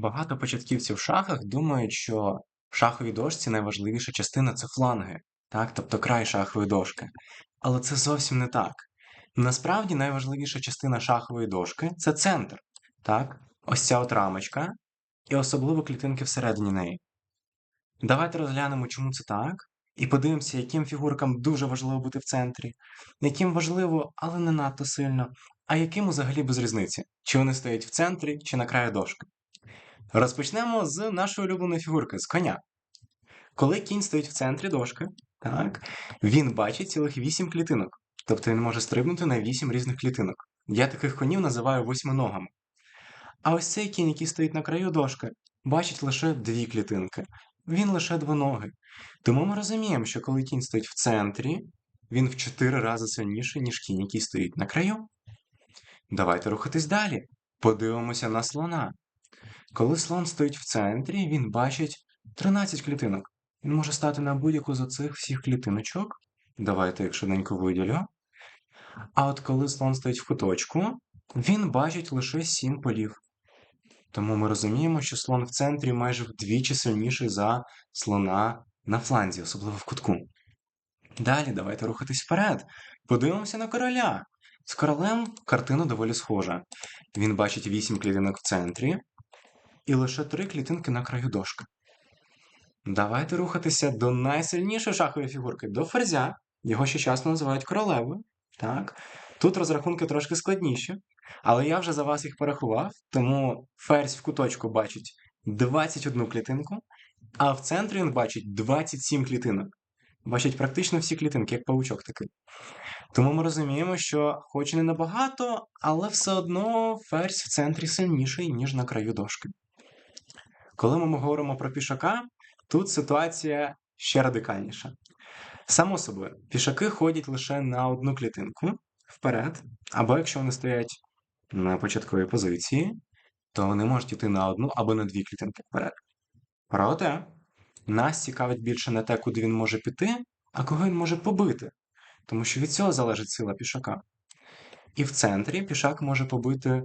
Багато початківців в шахах думають, що в шаховій дошці найважливіша частина це фланги, так, тобто край шахової дошки. Але це зовсім не так. Насправді найважливіша частина шахової дошки це центр, так, ось ця от рамочка, і особливо клітинки всередині неї. Давайте розглянемо, чому це так, і подивимося, яким фігуркам дуже важливо бути в центрі, яким важливо, але не надто сильно, а яким взагалі без різниці, чи вони стоять в центрі, чи на краї дошки. Розпочнемо з нашої улюбленої фігурки, з коня. Коли кінь стоїть в центрі дошки, так, він бачить цілих вісім клітинок. Тобто він може стрибнути на вісім різних клітинок. Я таких конів називаю восьминогами. А ось цей кінь, який стоїть на краю дошки, бачить лише дві клітинки. Він лише двоногий. Тому ми розуміємо, що коли кінь стоїть в центрі, він в чотири рази сильніший, ніж кінь, який стоїть на краю. Давайте рухатись далі. Подивимося на слона. Коли слон стоїть в центрі, він бачить 13 клітинок. Він може стати на будь-яку з оцих всіх клітиночок. Давайте їх швиденько виділю. А от коли слон стоїть в куточку, він бачить лише 7 полів. Тому ми розуміємо, що слон в центрі майже вдвічі сильніший за слона на фланзі, особливо в кутку. Далі давайте рухатись вперед. Подивимося на короля. З королем картина доволі схожа. Він бачить 8 клітинок в центрі і лише 3 клітинки на краю дошки. Давайте рухатися до найсильнішої шахової фігурки, до ферзя. Його ще часто називають королевою. Так. Тут розрахунки трошки складніші, але я вже за вас їх порахував, тому ферзь в куточку бачить 21 клітинку, а в центрі він бачить 27 клітинок. Бачить практично всі клітинки, як паучок такий. Тому ми розуміємо, що хоч і не набагато, але все одно ферзь в центрі сильніший, ніж на краю дошки. Коли ми говоримо про пішака, тут ситуація ще радикальніша. Само собою, пішаки ходять лише на одну клітинку вперед, або якщо вони стоять на початковій позиції, то вони можуть йти на одну або на дві клітинки вперед. Проте, нас цікавить більше не те, куди він може піти, а кого він може побити, тому що від цього залежить сила пішака. І в центрі пішак може побити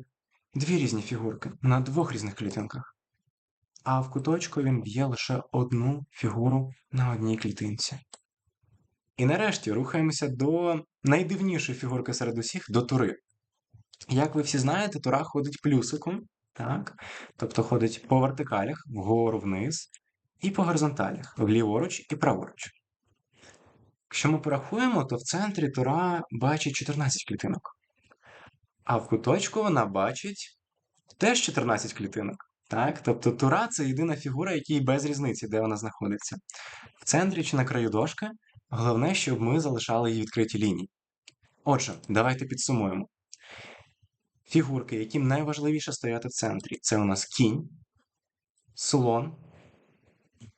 дві різні фігурки на двох різних клітинках. А в куточку він б'є лише одну фігуру на одній клітинці. І нарешті рухаємося до найдивнішої фігурки серед усіх до тури. Як ви всі знаєте, тура ходить плюсиком, так? тобто ходить по вертикалях, вгору вниз, і по горизонталях, вліворуч і праворуч. Якщо ми порахуємо, то в центрі тура бачить 14 клітинок. А в куточку вона бачить теж 14 клітинок. Так? Тобто тура це єдина фігура, якій без різниці, де вона знаходиться. В центрі чи на краю дошки, головне, щоб ми залишали її відкриті лінії. Отже, давайте підсумуємо. Фігурки, яким найважливіше стояти в центрі, це у нас кінь, слон,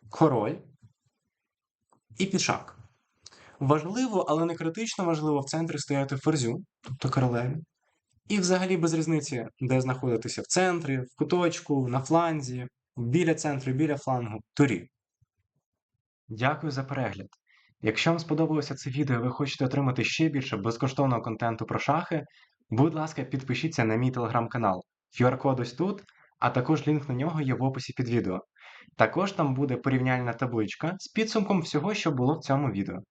король і пішак. Важливо, але не критично важливо в центрі стояти ферзю, тобто королеві. І взагалі без різниці, де знаходитися в центрі, в куточку, на фланзі, біля центру, біля флангу, турі. Дякую за перегляд. Якщо вам сподобалося це відео і ви хочете отримати ще більше безкоштовного контенту про шахи, будь ласка, підпишіться на мій телеграм-канал. QR-код ось тут, а також лінк на нього є в описі під відео. Також там буде порівняльна табличка з підсумком всього, що було в цьому відео.